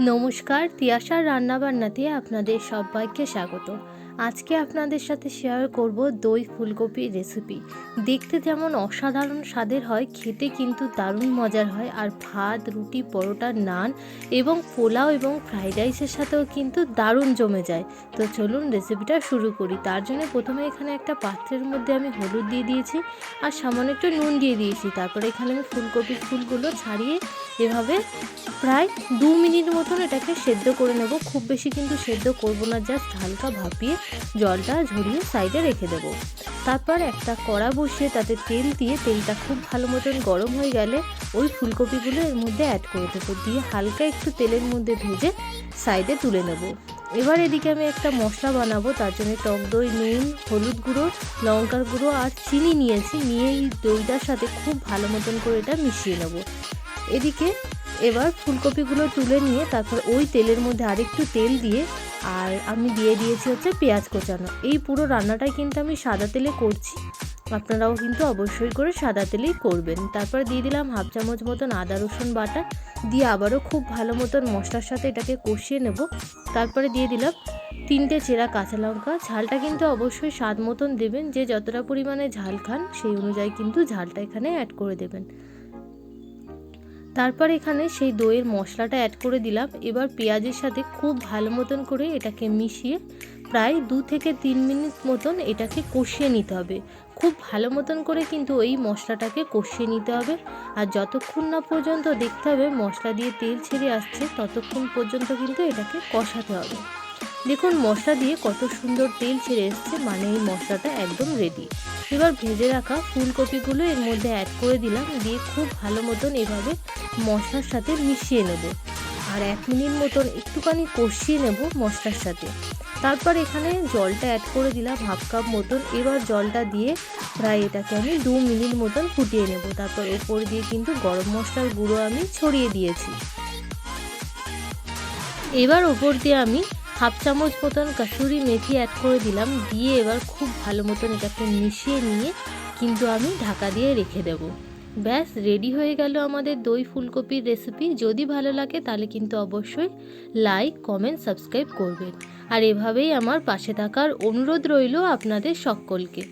নমস্কার তিয়াশার রান্নাবান্নাতে আপনাদের সবাইকে স্বাগত আজকে আপনাদের সাথে শেয়ার করব দই ফুলকপির রেসিপি দেখতে যেমন অসাধারণ স্বাদের হয়, খেতে কিন্তু দারুণ মজার হয়, আর ভাত, রুটি, পরোটা, নান এবং পোলাও এবং ফ্রাইড রাইসের সাথেও কিন্তু দারুণ জমে যায়। তো চলুন রেসিপিটা শুরু করি। তার জন্য প্রথমে এখানে একটা পাত্রের মধ্যে আমি হলুদ দিয়ে দিয়েছি, আর সামান্য একটু নুন দিয়ে দিয়েছি। তারপরে এখানে আমি ফুলকপির ফুলগুলো ছাড়িয়ে এভাবে প্রায় দু মিনিট মতন এটাকে সেদ্ধ করে নেব। খুব বেশি কিন্তু সেদ্ধ করব না, জাস্ট হালকা ভাপিয়ে জলটা ঝরিয়ে সাইডে রেখে দেব। তারপর একটা কড়া বসিয়ে তাতে তেল দিয়ে তেলটা খুব ভালো মতন গরম হয়ে গেলে ওই ফুলকপিগুলো এর মধ্যে অ্যাড করে দেবো। দিয়ে হালকা একটু তেলের মধ্যে ভেজে সাইডে তুলে নেব। এবার এদিকে আমি একটা মশলা বানাবো, তার জন্য টক দই নুন হলুদ গুঁড়ো, লঙ্কার গুঁড়ো আর চিনি নিয়েছি। নিয়ে এই দইটার সাথে খুব ভালো মতন করে এটা মিশিয়ে নেব। এদিকে এবার ফুলকপিগুলো তুলে নিয়ে তারপর ওই তেলের মধ্যে আরেকটু তেল দিয়ে আর আমি দিয়ে দিয়েছি হচ্ছে পেঁয়াজ কোচানো। এই পুরো রান্নাটাই কিন্তু আমি সাদা তেলে করছি। আপনারাও কিন্তু অবশ্যই করে সাদা তেলেই করবেন। তারপর দিয়ে দিলাম হাফ চামচ মতন আদা, রসুন বাটা। দিয়ে আবারও খুব ভালো মতন মশলার সাথে এটাকে কষিয়ে নেব। তারপরে দিয়ে দিলাম তিনটে চেরা কাঁচা লঙ্কা। ঝালটা কিন্তু অবশ্যই স্বাদ মতন দেবেন। যে যতটা পরিমাণে ঝাল খান সেই অনুযায়ী কিন্তু ঝালটা এখানে অ্যাড করে দেবেন। তারপর এখানে সেই দইয়ের মশলাটা অ্যাড করে দিলাম। এবার পেঁয়াজের সাথে খুব ভালো মতন করে এটাকে মিশিয়ে প্রায় দু থেকে তিন মিনিট মতন এটাকে কষিয়ে নিতে হবে। খুব ভালো মতন করে কিন্তু এই মশলাটাকে কষিয়ে নিতে হবে। আর যতক্ষণ না পর্যন্ত দেখতে হবে মশলা দিয়ে তেল ছেড়ে আসছে, ততক্ষণ পর্যন্ত কিন্তু এটাকে কষাতে হবে। দেখুন মশলা দিয়ে কত সুন্দর তেল ছেড়ে এসছে মানে এই মশলাটা একদম রেডি এবার ভেজে রাখা ফুলকপিগুলো এর মধ্যে অ্যাড করে দিলাম, দিয়ে খুব ভালো মতন এভাবে মশলার সাথে মিশিয়ে নেব। আর এক মিনিট মতন একটুখানি কষিয়ে নেব মশলার সাথে। তারপর এখানে জলটা অ্যাড করে দিলাম হাফ কাপ মতন। এবার জলটা দিয়ে প্রায় এটাকে আমি দু মিনিট মতন ফুটিয়ে নেব। তারপর ওপর দিয়ে কিন্তু গরম মশলার গুঁড়ো আমি ছড়িয়ে দিয়েছি। এবার ওপর দিয়ে আমি হাফ চামচ মতন কাসুরি মেথি অ্যাড করে দিলাম। দিয়ে এবার খুব ভালো মতন এটাকে মিশিয়ে নিয়ে কিন্তু আমি ঢাকা দিয়ে রেখে দেব। ব্যাস রেডি হয়ে গেল আমাদের দই ফুলকপির রেসিপি যদি ভালো লাগে তাহলে কিন্তু অবশ্যই লাইক কমেন্ট সাবস্ক্রাইব করবেন। আর এভাবেই আমার পাশে থাকার অনুরোধ রইল আপনাদের সকলকে।